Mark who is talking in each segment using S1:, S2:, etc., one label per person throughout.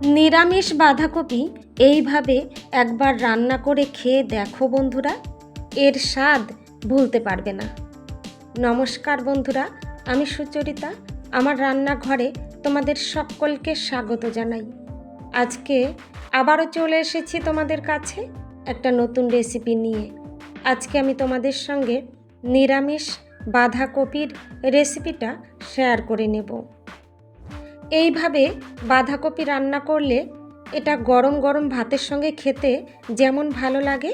S1: নিরামিষ বাঁধাকপি এইভাবে একবার রান্না করে খেয়ে দেখো বন্ধুরা, এর স্বাদ ভুলতে পারবে না। নমস্কার বন্ধুরা, আমি সুচরিতা, আমার রান্নাঘরে তোমাদের সকলকে স্বাগত জানাই। আজকে আবারও চলে এসেছি তোমাদের কাছে একটা নতুন রেসিপি নিয়ে। আজকে আমি তোমাদের সঙ্গে নিরামিষ বাঁধাকপির রেসিপিটা শেয়ার করে নেব। এইভাবে বাঁধাকপি রান্না করলে এটা গরম গরম ভাতের সঙ্গে খেতে যেমন ভালো লাগে,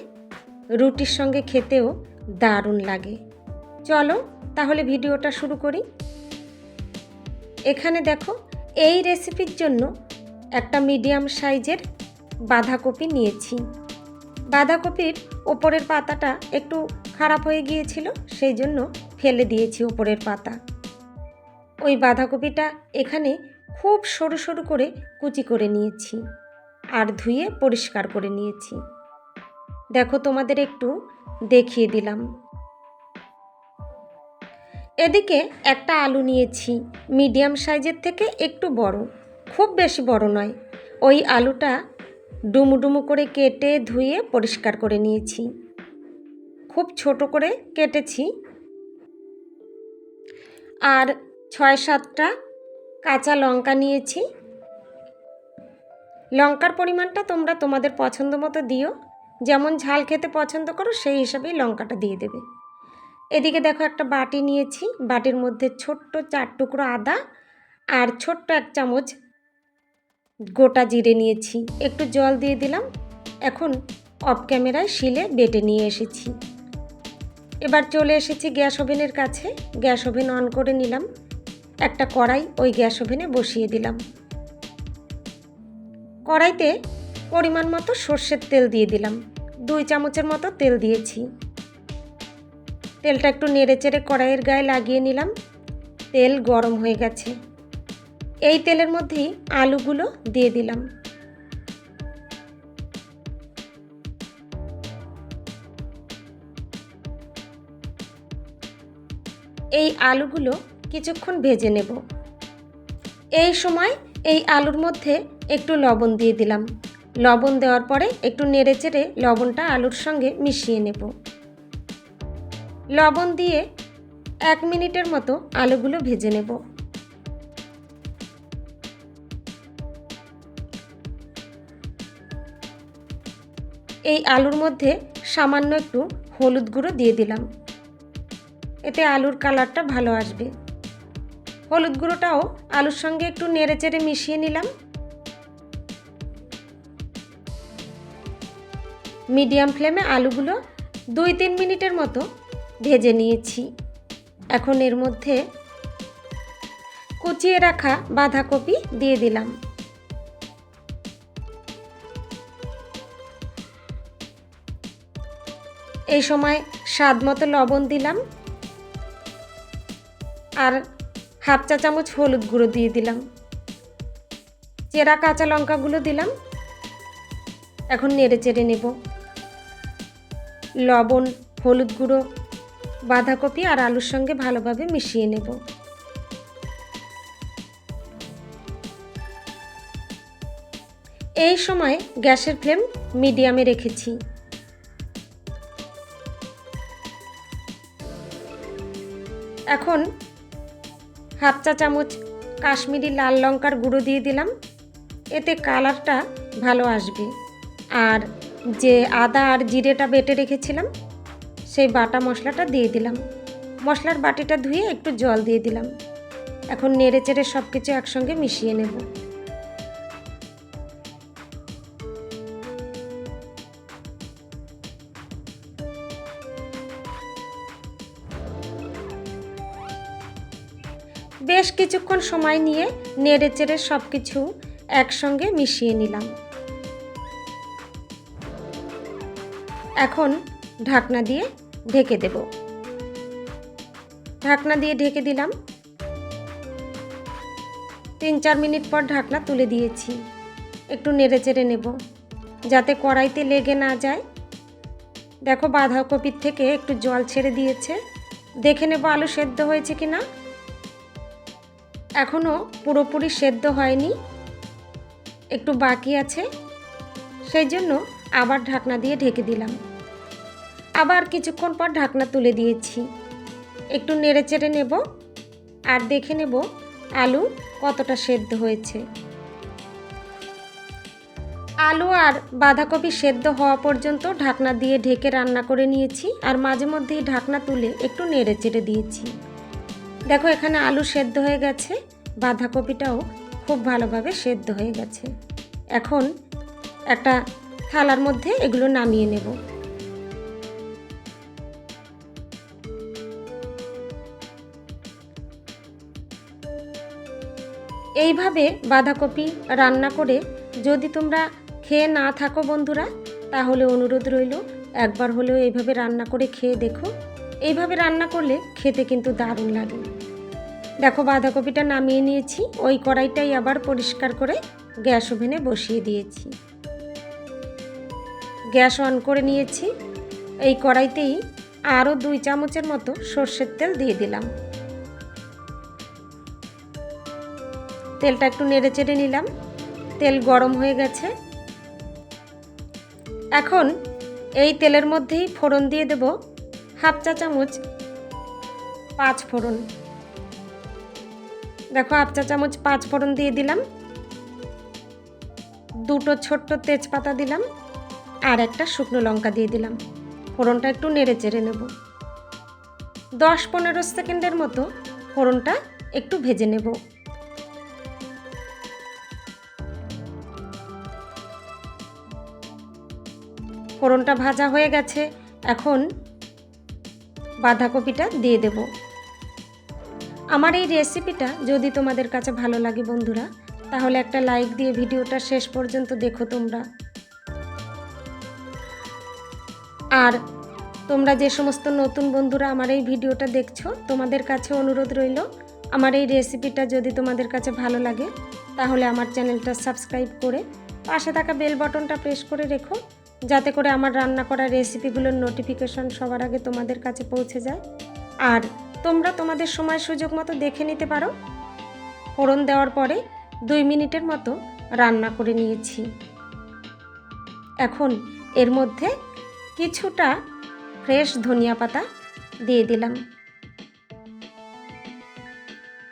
S1: রুটির সঙ্গে খেতেও দারুণ লাগে। চলো তাহলে ভিডিওটা শুরু করি। এখানে দেখো, এই রেসিপির জন্য একটা মিডিয়াম সাইজের বাঁধাকপি নিয়েছি। বাঁধাকপির ওপরের পাতাটা একটু খারাপ হয়ে গিয়েছিল, সেই জন্য ফেলে দিয়েছি ওপরের পাতা। ওই বাঁধাকপিটা এখানে খুব সরু সরু করে কুচি করে নিয়েছি আর ধুয়ে পরিষ্কার করে নিয়েছি। দেখো তোমাদের একটু দেখিয়ে দিলাম। এদিকে একটা আলু নিয়েছি, মিডিয়াম সাইজের থেকে একটু বড়, খুব বেশি বড় নয়। ওই আলুটা ডুমু ডুমু করে কেটে ধুয়ে পরিষ্কার করে নিয়েছি। খুব ছোট করে কেটেছি। আর ছয় সাতটা কাঁচা লঙ্কা নিয়েছি। লঙ্কার পরিমাণটা তোমরা তোমাদের পছন্দ মতো দিও। যেমন ঝাল খেতে পছন্দ করো, সেই হিসাবেই লঙ্কাটা দিয়ে দেবে। এদিকে দেখো একটা বাটি নিয়েছি। বাটির মধ্যে ছোট্ট চার টুকরো আদা আর ছোট্ট এক চামচ গোটা জিরে নিয়েছি। একটু জল দিয়ে দিলাম। এখন অফ ক্যামেরায় শিলে বেটে নিয়ে এসেছি। এবার চলে এসেছি গ্যাস ওভেনের কাছে। গ্যাস ওভেন অন করে নিলাম। একটা কড়াই ওই গ্যাস ওভেনে বসিয়ে দিলাম। কড়াইতে পরিমাণ মতো সর্ষের তেল দিয়ে দিলাম। দুই চামচের মতো তেল দিয়েছি। তেলটা একটু নেড়ে চেড়ে কড়াইয়ের গায়ে লাগিয়ে নিলাম। তেল গরম হয়ে গেছে। এই তেলের মধ্যেই আলুগুলো দিয়ে দিলাম। এই আলুগুলো কিছুক্ষণ ভেজে নেব। এই সময় এই আলুর মধ্যে একটু লবণ দিয়ে দিলাম। লবণ দেওয়ার পরে একটু নেড়ে চেড়ে লবণটা আলুর সঙ্গে মিশিয়ে নেব। লবণ দিয়ে এক মিনিটের মতো আলুগুলো ভেজে নেব। এই আলুর মধ্যে সামান্য একটু হলুদ গুঁড়ো দিয়ে দিলাম। এতে আলুর কালারটা ভালো আসবে। হলুদ গুঁড়োটাও আলুর সঙ্গে একটু নেড়ে চেড়ে মিশিয়ে নিলাম। মিডিয়াম ফ্লেমে আলুগুলো দুই তিন মিনিটের মতো ভেজে নিয়েছি। এখন এর মধ্যে কুচিয়ে রাখা বাঁধাকপি দিয়ে দিলাম। এই সময় স্বাদ মতো লবণ দিলাম। আর হাফ চা চামচ হলুদ গুঁড়ো দিয়ে দিলাম। চেরা কাঁচা লঙ্কাগুলো দিলাম। এখন নেড়ে চেড়ে নেব। লবণ, হলুদ গুঁড়ো, বাঁধাকপি আর আলুর সঙ্গে ভালোভাবে মিশিয়ে নেব। এই সময় গ্যাসের ফ্লেম মিডিয়ামে রেখেছি। এখন হাফ চা চামচ কাশ্মীরি লাল লঙ্কার গুঁড়ো দিয়ে দিলাম। এতে কালারটা ভালো আসবে। আর যে আদা আর জিরেটা বেটে রেখেছিলাম, সেই বাটা মশলাটা দিয়ে দিলাম। মশলার বাটিটা ধুয়ে একটু জল দিয়ে দিলাম। এখন নেড়ে চেড়ে সব কিছু একসঙ্গে মিশিয়ে নেব। বেশ কিছুক্ষণ সময় নিয়ে নেড়ে চেড়ে সব কিছু একসঙ্গে মিশিয়ে নিলাম। এখন ঢাকনা দিয়ে ঢেকে দেব। ঢাকনা দিয়ে ঢেকে দিলাম। তিন চার মিনিট পর ঢাকনা তুলে দিয়েছি। একটু নেড়ে চেড়ে নেব। যাতে কড়াইতে লেগে না যায়। দেখো বাঁধাকপির থেকে একটু জল ছেড়ে দিয়েছে। দেখে নেব আলু সেদ্ধ হয়েছে কি না এখনও পুরোপুরি সেদ্ধ হয়নি। একটু বাকি আছে। সেই জন্য আবার ঢাকনা দিয়ে ঢেকে দিলাম। আবার কিছুক্ষণ পর ঢাকনা তুলে দিয়েছি। একটু নেড়ে চেড়ে নেব আর দেখে নেব আলু কতটা সেদ্ধ হয়েছে। আলু আর বাঁধাকপি সেদ্ধ হওয়া পর্যন্ত ঢাকনা দিয়ে ঢেকে রান্না করে নিয়েছি আর মাঝে মধ্যেই ঢাকনা তুলে একটু নেড়ে চেড়ে দিয়েছি। দেখো, এখানে আলু সেদ্ধ হয়ে গেছে, বাঁধাকপিটাও খুব ভালোভাবে সেদ্ধ হয়ে গেছে। এখন একটা থালার মধ্যে এগুলো নামিয়ে নেব। এইভাবে বাঁধাকপি রান্না করে যদি তোমরা খেয়ে না থাকো বন্ধুরা, তাহলে অনুরোধ রইল, একবার হলেও এইভাবে রান্না করে খেয়ে দেখো। এইভাবে রান্না করলে খেতে কিন্তু দারুণ লাগে। দেখো বাঁধাকপিটা নামিয়ে নিয়েছি। ওই কড়াইটাই আবার পরিষ্কার করে গ্যাস ওভেনে বসিয়ে দিয়েছি। গ্যাস অন করে নিয়েছি। এই কড়াইতেই আরও দুই চামচের মতো সর্ষের তেল দিয়ে দিলাম। তেলটা একটু নেড়ে চেড়ে নিলাম। তেল গরম হয়ে গেছে। এখন এই তেলের মধ্যেই ফোড়ন দিয়ে দেব হাফ চা চামচ পাঁচ ফোড়ন। দেখো হাফ চা চামচ পাঁচ ফোড়ন দিয়ে দিলাম। দুটো ছোট্ট তেজপাতা দিলাম আর একটা শুকনো লঙ্কা দিয়ে দিলাম। ফোড়নটা একটু নেড়ে চেড়ে নেব। দশ পনেরো সেকেন্ডের মতো ফোড়নটা একটু ভেজে নেব। ফোড়নটা ভাজা হয়ে গেছে। এখন বাঁধাকপিটা দিয়ে দেব। আমার এই রেসিপিটা যদি তোমাদের কাছে ভালো লাগে বন্ধুরা, তাহলে একটা লাইক দিয়ে ভিডিওটা শেষ পর্যন্ত দেখো তোমরা। আর তোমরা যে সমস্ত নতুন বন্ধুরা আমার এই ভিডিওটা দেখছ, তোমাদের কাছে অনুরোধ রইল, আমার এই রেসিপিটা যদি তোমাদের কাছে ভালো লাগে, তাহলে আমার চ্যানেলটা সাবস্ক্রাইব করে পাশে থাকা বেল বাটনটা প্রেস করে রেখো, যাতে করে আমার রান্না করা রেসিপিগুলোর নোটিফিকেশন সবার আগে তোমাদের কাছে পৌঁছে যায়। আর তোমরা তোমাদের সময় সুযোগ মতো দেখে নিতে পারো। ফোড়ন দেওয়ার পরে দুই মিনিটের মতো রান্না করে নিয়েছি। এখন এর মধ্যে কিছুটা ফ্রেশ ধনিয়া পাতা দিয়ে দিলাম।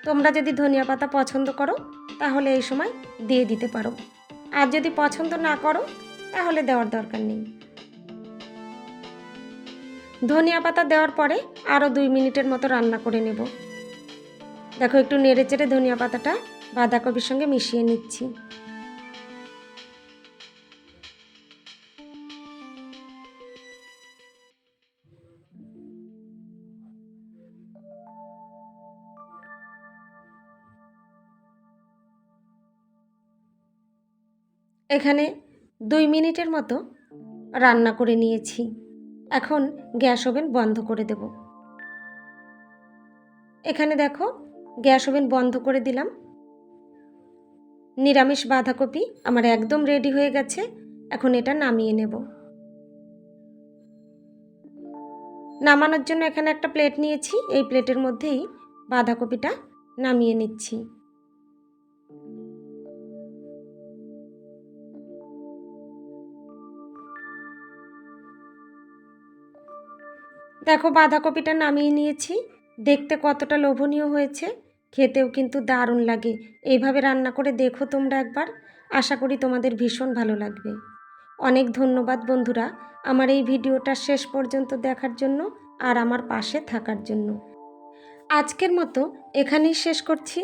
S1: তোমরা যদি ধনিয়া পাতা পছন্দ করো, তাহলে এই সময় দিয়ে দিতে পারো। আর যদি পছন্দ না করো, তাহলে দেওয়ার দরকার নেই। ধনিয়া পাতা দেওয়ার পরে আরও দুই মিনিটের মতো রান্না করে নেব। দেখো, একটু নেড়ে চেড়ে ধনিয়া পাতাটা বাঁধাকপির সঙ্গে মিশিয়ে নিচ্ছি। এখানে দুই মিনিটের মতো রান্না করে নিয়েছি। এখন গ্যাস ওভেন বন্ধ করে দেব। এখানে দেখো, গ্যাস ওভেন বন্ধ করে দিলাম। নিরামিষ বাঁধাকপি আমার একদম রেডি হয়ে গেছে, এখন এটা নামিয়ে নেব। নামানোর জন্য এখানে একটা প্লেট নিয়েছি, এই প্লেটের মধ্যেই বাঁধাকপিটা নামিয়ে নিচ্ছি। দেখো বাঁধাকপিটা নামিয়ে নিয়েছি। দেখতে কতটা লোভনীয় হয়েছে। খেতেও কিন্তু দারুণ লাগে। এইভাবে রান্না করে দেখো তোমরা একবার। আশা করি তোমাদের ভীষণ ভালো লাগবে। অনেক ধন্যবাদ বন্ধুরা আমার এই ভিডিওটা শেষ পর্যন্ত দেখার জন্য আর আমার পাশে থাকার জন্য। আজকের মতো এখানেই শেষ করছি।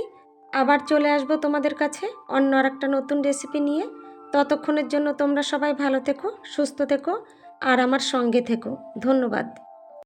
S1: আবার চলে আসব তোমাদের কাছে অন্য আর একটা নতুন রেসিপি নিয়ে। ততক্ষণের জন্য তোমরা সবাই ভালো থেকো, সুস্থ থেকো আর আমার সঙ্গে থেকো। ধন্যবাদ।